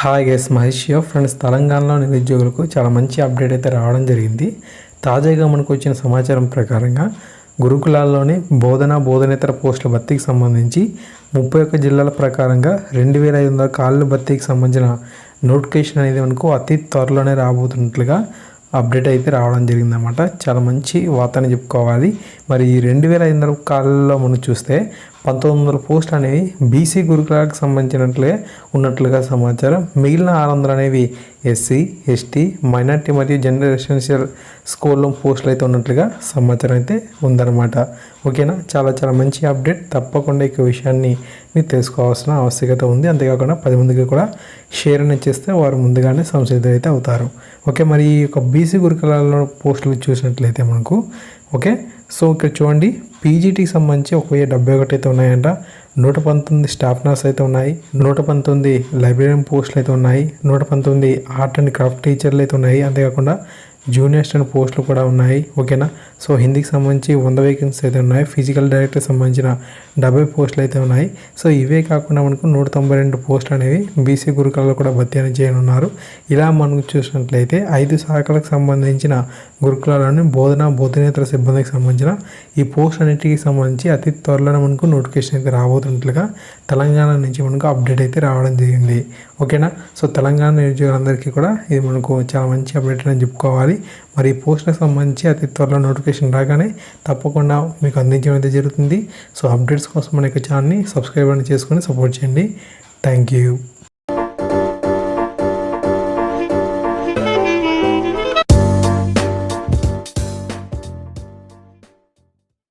Hi guys Mahesh friends తెలంగాణలో నిరుద్యోగులకు చాలా మంచి అప్డేట్ అయితే రావడం జరిగింది తాజాగా మనకు వచ్చిన సమాచారం ప్రకారంగా గురుకులాల్లోని బోధన బోధనేతర పోస్టుల భర్తీకి సంబంధించి ముప్పై ఒక్క జిల్లాల ప్రకారంగా రెండు వేల ఐదు వందల కాళ్ళ భర్తీకి సంబంధించిన నోటిఫికేషన్ అనేది మనకు అతి త్వరలోనే రాబోతున్నట్లుగా అప్డేట్ అయితే రావడం జరిగిందన్నమాట చాలా మంచి వార్త అని చెప్పుకోవాలి మరి ఈ రెండు వేల ఐదు వందల కాలంలో మనం చూస్తే పంతొమ్మిది వందల పోస్ట్ అనేది బీసీ గురుకులాలకు సంబంధించినట్లే ఉన్నట్లుగా సమాచారం. మిగిలిన ఆరు వందలు అనేవి ఎస్సీ ఎస్టీ మైనార్టీ మరియు జనరల్ రెసిడెన్షియల్ స్కూల్లో పోస్టులు అయితే ఉన్నట్లుగా సమాచారం అయితే ఉందన్నమాట. ఓకేనా? చాలా చాలా మంచి అప్డేట్. తప్పకుండా ఈ విషయాన్ని మీరు తెలుసుకోవాల్సిన ఆవశ్యకత ఉంది. అంతేకాకుండా పది మందికి కూడా షేర్ అని చేస్తే వారు ముందుగానే సంసిద్ధులు అయితే అవుతారు. ఓకే మరి ఈ యొక్క బీసీ గురుకులాల్లో పోస్టులు చూసినట్లయితే మనకు ఓకే సో ఇక్కడ చూడండి పీజీటీకి సంబంధించి ఒక వెయ్యి డెబ్బై ఒకటి అయితే ఉన్నాయంట. నూట పంతొమ్మిది స్టాఫ్ నర్స్ అయితే ఉన్నాయి. నూట పంతొమ్మిది లైబ్రరీన్ పోస్టులు అయితే ఉన్నాయి. నూట పంతొమ్మిది ఆర్ట్ అండ్ క్రాఫ్ట్ టీచర్లు అయితే ఉన్నాయి. అంతేకాకుండా జూనియర్ అసిస్టెంట్ పోస్టులు కూడా ఉన్నాయి ఓకేనా సో హిందీకి సంబంధించి వంద వేకెన్సీ అయితే ఉన్నాయి. ఫిజికల్ డైరెక్టర్ సంబంధించిన డెబ్బై పోస్టులు అయితే ఉన్నాయి. సో ఇవే కాకుండా మనకు నూట తొంభై రెండు పోస్టులు అనేవి బీసీ గురుకులలో కూడా భర్తీ అని చేయనున్నారు. ఇలా మనకు చూసినట్లయితే ఐదు శాఖలకు సంబంధించిన గురుకులాలను బోధన బోధనేతర సిబ్బందికి సంబంధించిన ఈ పోస్ట్ అన్నిటికి సంబంధించి అతి త్వరలోనే మనకు నోటిఫికేషన్ అయితే రాబోతున్నట్లుగా తెలంగాణ నుంచి మనకు అప్డేట్ అయితే రావడం జరిగింది. ఓకేనా సో తెలంగాణ నిరుద్యోగులందరికీ కూడా ఇది మనకు చాలా మంచి అప్డేట్ అని చెప్పుకోవాలి. మరి ఈ సంబంధించి అతి త్వరలో నోటిఫికేషన్ రాగానే తప్పకుండా మీకు అందించడం అయితే జరుగుతుంది. సో అప్డేట్స్ కోసం మన యొక్క ఛానల్ని సబ్స్క్రైబ్ అని చేసుకొని సపోర్ట్ చేయండి. Thank you.